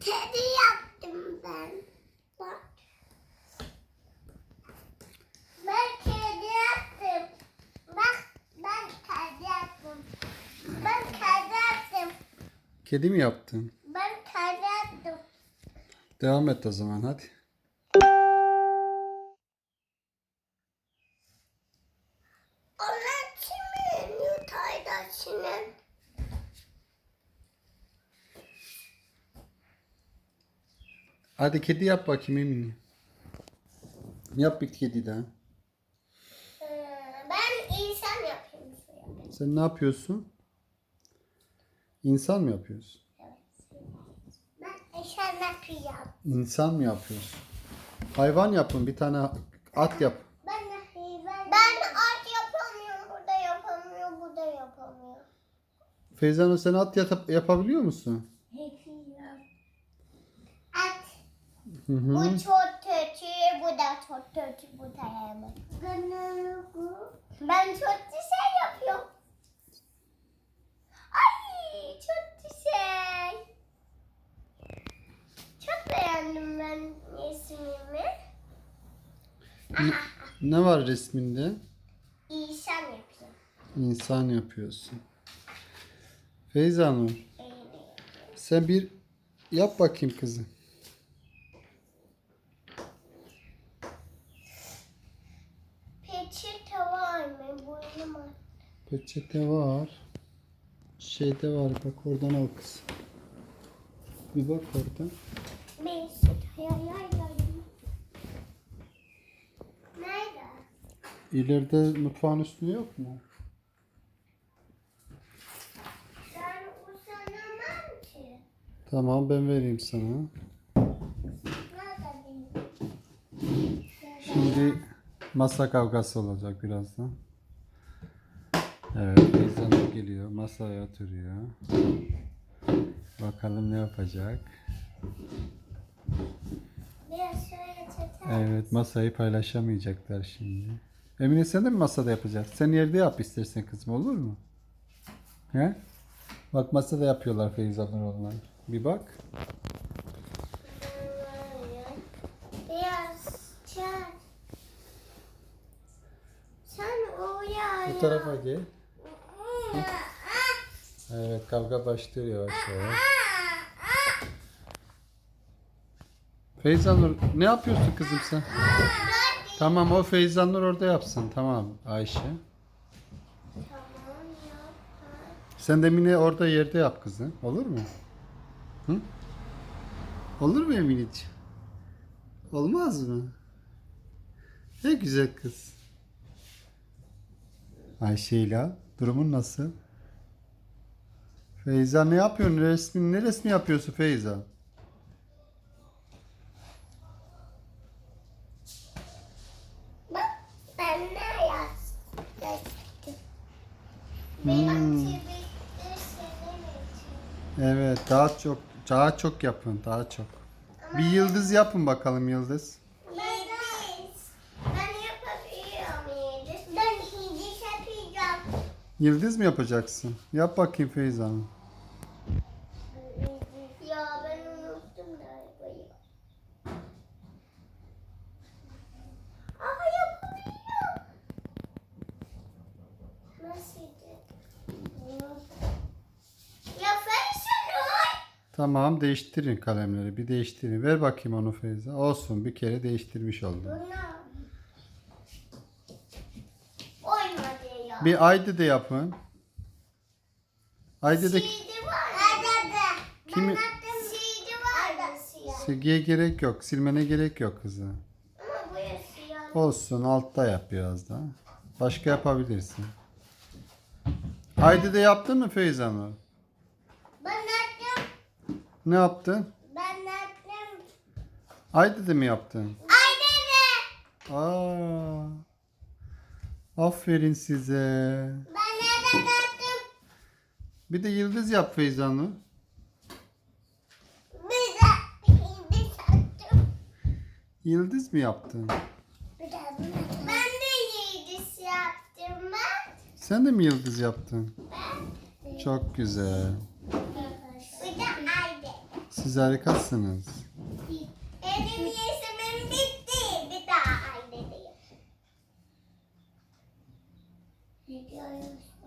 Kedi yaptım ben. Bak. Ben kedi yaptım. Bak ben kedi yaptım. Ben kedi yaptım. Kedi mi yaptın? Ben kedi yaptım. Devam et o zaman hadi. Hadi kedi yap bakayım Emine. Yap bir kedi daha. Ee, ben insan yapayım. Sen ne yapıyorsun? İnsan mı yapıyorsun? Ben insan yapacağım. İnsan mı yapıyorsun? Hayvan yapın bir tane at yap. Ben hayvan. Ben at yapamıyorum. Burada yapamıyorum. Burada yapamıyorum. Feyza Nur sen at yap- yapabiliyor musun? Yapıyorum. At. Hı hı. Bu çok kötü. Bu da çok kötü. Bu da hemen. Ben çok güzel yapıyorum. Ay çok güzel. Çok beğendim ben resmimi. Ne var resminde? İnsan yapıyorum. İnsan yapıyorsun. Feyza Öyle. sen bir yap bakayım kızım. Peçete var mı? Burnum var. Peçete var. Şeyde var bak oradan al kız. Bir bak orada. Nerede? İleride mutfağın üstünde yok mu? Ben usanamam ki. Tamam ben vereyim sana. Şimdi masa kavgası olacak birazdan. Evet Nur geliyor. Masaya oturuyor. Bakalım ne yapacak. Evet masayı paylaşamayacaklar şimdi. Emine sen de mi masada yapacaksın? Sen yerde yap istersen kızım olur mu? He? Bak masada yapıyorlar Feyza Nur onlar. Bir bak. Biraz çek. Sen oraya. Bu tarafa gel. Evet kavga başlıyor yavaş yavaş. Feyza Nur ne yapıyorsun kızım sen? Tamam o Feyza Nur orada yapsın. Tamam Ayşe. Sen de Mine orada yerde yap kızım. Olur mu? Hı? Olur mu Emineciğim? Olmaz mı? Ne güzel kız. Ayşe'yle durumun nasıl? Feyza ne yapıyorsun? Resmin ne resmi yapıyorsun Feyza? Bak ben ne? Yazdım. Hmm. Evet daha çok daha çok yapın daha çok. Bir yıldız yapın bakalım. Yıldız. Ben yapabiliyorum Yıldız. Ben Yıldız yapacağım. Yıldız mı yapacaksın? Yap bakayım Feyza Hanım. Ya ben unuttum galiba ya. Ama yapabiliyorum. Nasıl? Ya Faysal Tamam değiştirin kalemleri. Bir değiştirin. Ver bakayım onu Feyza. Olsun bir kere değiştirmiş oldun. Buna. Oymadı ya. Bir Aydı de yapın. De var. Nerede? Kimi- silgiye gerek yok. Silmene gerek yok kızım. Olsun altta yap biraz daha. Başka yapabilirsin. Aydı de yaptın mı Feyza Nur? Ben attım. Ne yaptın? Ben attım. Aydı de mi yaptın? Ay dede. Aa. Aferin size. Ben nereden attım? Bir de yıldız yap Feyza Nur. Bir de hindi sattım. Yıldız mı yaptın? Ben de yedis yaptım ben. Sen de mi yıldız yaptın? Ben. Çok güzel. Bir de. Siz Siz harikasınız. Tamam.